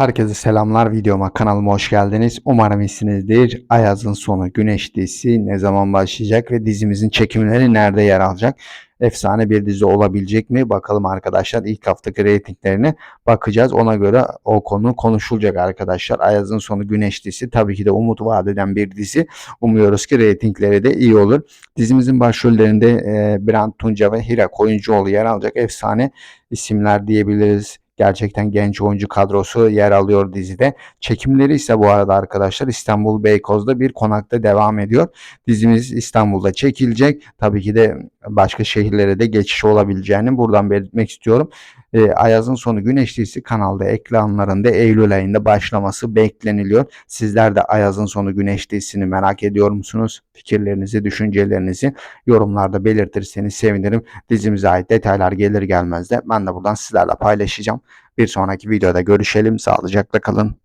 Herkese selamlar videoma kanalıma hoş geldiniz. Umarım iyisinizdir. Ayaz'ın sonu Güneş dizisi ne zaman başlayacak ve dizimizin çekimleri nerede yer alacak? Efsane bir dizi olabilecek mi? Bakalım arkadaşlar ilk haftaki reytinglerine bakacağız. Ona göre o konu konuşulacak arkadaşlar. Ayaz'ın sonu Güneş dizisi tabii ki de umut vaat eden bir dizi. Umuyoruz ki reytingleri de iyi olur. Dizimizin başrollerinde e, Brand Tunca ve Hira Koyuncuoğlu yer alacak efsane isimler diyebiliriz. Gerçekten genç oyuncu kadrosu yer alıyor dizide. Çekimleri ise bu arada arkadaşlar İstanbul Beykoz'da bir konakta devam ediyor. Dizimiz İstanbul'da çekilecek. Tabii ki de başka şehirlere de geçiş olabileceğini buradan belirtmek istiyorum. E, Ayaz'ın sonu Güneş dizisi kanalda ekranlarında Eylül ayında başlaması bekleniliyor. Sizler de Ayaz'ın sonu Güneş dizisini merak ediyor musunuz? Fikirlerinizi, düşüncelerinizi yorumlarda belirtirseniz sevinirim. Dizimize ait detaylar gelir gelmez de ben de buradan sizlerle paylaşacağım. Bir sonraki videoda görüşelim. Sağlıcakla kalın.